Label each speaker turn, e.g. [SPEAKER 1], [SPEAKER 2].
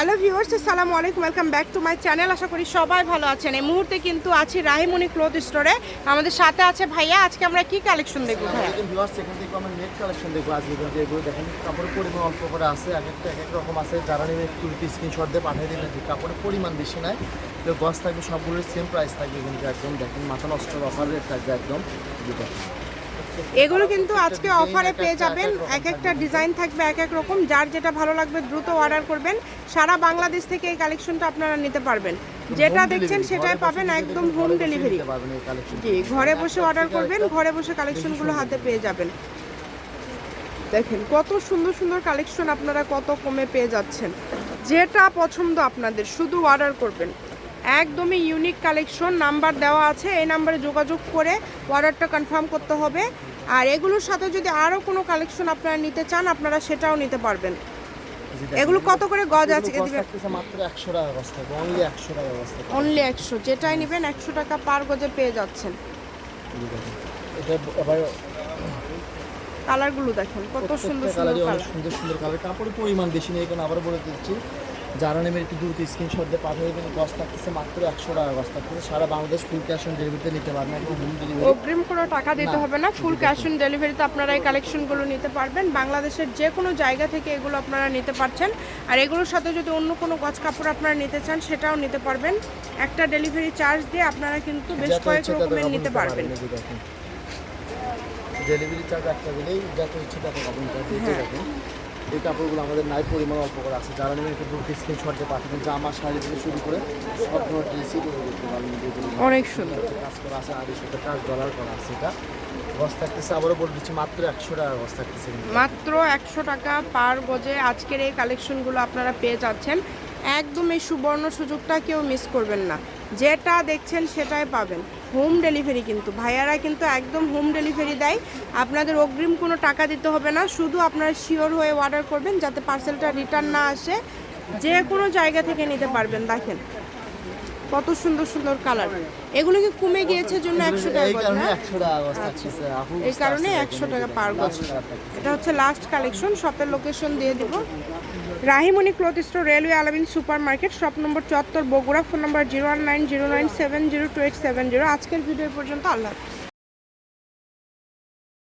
[SPEAKER 1] Hello viewers আসসালামু আলাইকুম welcome back to my channel আশা করি সবাই ভালো আছেন। এই মুহূর্তে কিন্তু আছি রাহিমণি ক্লথ স্টোরে আমাদের সাথে আছে ভাইয়া, আজকে আমরা কি কালেকশন দেখব ভাইয়া?
[SPEAKER 2] ভিউয়ার্স এখান থেকে আমরা নেট কালেকশন দেখব আজকে এগুলো দেখেন, কাপড়ের পরিমাণ অল্প করে আছে, এক একটা এক এক রকম আছে। যারা নেবে একটু স্ক্রিনশট দিয়ে পাঠিয়ে দিবেন, যে কাপড়ের পরিমাণ বেশি নাই। তো গছ থাকবে সবগুলোর সেম প্রাইস থাকবে কিন্তু একদম। দেখেন, মাথা নষ্ট অফার রেট একদম। দেখেন।
[SPEAKER 1] এগুলো কিন্তু আজকে অফারে পেয়ে যাবেন।
[SPEAKER 2] এক
[SPEAKER 1] একটা ডিজাইন থাকবে এক এক রকম। যার যেটা ভালো লাগবে দ্রুত অর্ডার করবেন। সারা বাংলাদেশ থেকে এই কালেকশনটা আপনারা নিতে পারবেন। যেটা দেখছেন সেটাই পাবেন একদম হোম ডেলিভারি। জি ঘরে বসে অর্ডার করবেন ঘরে বসে কালেকশনগুলো হাতে পেয়ে যাবেন। দেখেন কত সুন্দর সুন্দর কালেকশন আপনারা কত কমে পেয়ে যাচ্ছেন। যেটা পছন্দ আপনাদের শুধু অর্ডার করবেন। একদমই ইউনিক কালেকশন নাম্বার দেওয়া আছে এই নাম্বারে যোগাযোগ করে অর্ডারটা কনফার্ম করতে হবে। আর এগুলোর সাথে যদি আরও কোনো কালেকশন আপনারা নিতে চান আপনারা সেটাও নিতে পারবেন। এগুলো কত করে গজ আছে?
[SPEAKER 2] এগুলো মাত্র একশো টাকা গজ থাকবে অনলি একশো টাকা গজ থাকবে।
[SPEAKER 1] অনলি একশো যেটাই নেবেন একশো টাকা পার গজে পেয়ে যাচ্ছেন।
[SPEAKER 2] এটা
[SPEAKER 1] কালারগুলো দেখেন কত সুন্দর সুন্দর কালার
[SPEAKER 2] সুন্দর সুন্দর কালার কাপড়ের পরিমাণ বেশি নেই এখানে আবার বলে দিচ্ছি। যারা নেবেন একটু দ্রুত স্ক্রিনশট দিয়ে পাঠিয়ে দেবেন গছ থাকতেছে মাত্র একশো টাকা গছ থাকতেছে। সারা বাংলাদেশ ফুল ক্যাশ অন ডেলিভারিতে নিতে পারবেন একদম হোম ডেলিভারি
[SPEAKER 1] অগ্রিম কোনো টাকা দিতে হবে না ফুল ক্যাশ অন ডেলিভারিতে আপনারা এই কালেকশনগুলো নিতে পারবেন। বাংলাদেশের যে কোনো জায়গা থেকে এগুলো আপনারা নিতে পারছেন। আর এগুলোর সাথে যদি অন্য কোনো গজ কাপড় আপনারা নিতে চান সেটাও নিতে পারবেন। একটা ডেলিভারি চার্জ দিয়ে আপনারা কিন্তু বেশ কয়েক রকমের নিতে পারবেন
[SPEAKER 2] ডেলিভারি চার্জ একটা দিলেই যত ইচ্ছে তত কাপড় নিতে পারবেন। এই কাপড়গুলো আমাদের নাই পরিমাণ অল্প করে আছে। যারা নেবেন একটু স্ক্রিনশট পাঠাবেন জামা শাড়ি থেকে শুরু করে সব ধরনের ড্রেসই
[SPEAKER 1] অনেক সুন্দর।
[SPEAKER 2] কাজ করা আছে আড়াইশো টাকা ডলার করা আছে এটা। থাকতেছে আবারও বলে দিচ্ছি মাত্র একশো টাকা থাকতেছে
[SPEAKER 1] মাত্র একশো টাকা পার গজে আজকের এই কালেকশনগুলো আপনারা পেয়ে যাচ্ছেন। একদম এই সুবর্ণ সুযোগটা কেউ মিস করবেন না। যেটা দেখছেন সেটাই পাবেন। হোম ডেলিভারি কিন্তু। ভাইয়ারা কিন্তু একদম হোম ডেলিভারি দেয়। আপনাদের অগ্রিম কোনো টাকা দিতে হবে না। শুধু আপনারা শিওর হয়ে অর্ডার করবেন যাতে পার্সেলটা রিটার্ন না আসে। যে কোনো জায়গা থেকে নিতে পারবেন, দেখেন। কত সুন্দর সুন্দর কালার। এগুলো কি কমে গিয়েছে জন্য একশো টাকা
[SPEAKER 2] এই কারণে একশো
[SPEAKER 1] কারণে একশো টাকা পার গজ এটা হচ্ছে লাস্ট কালেকশন শপের লোকেশন দিয়ে দিব। Rahimoni cloth store railway Alamin super market shop number চত্বর Bogura phone number zero one nine zero nine seven zero two eight seven zero আজকের ভিডিও পর্যন্ত আল্লাহ হাফিজ।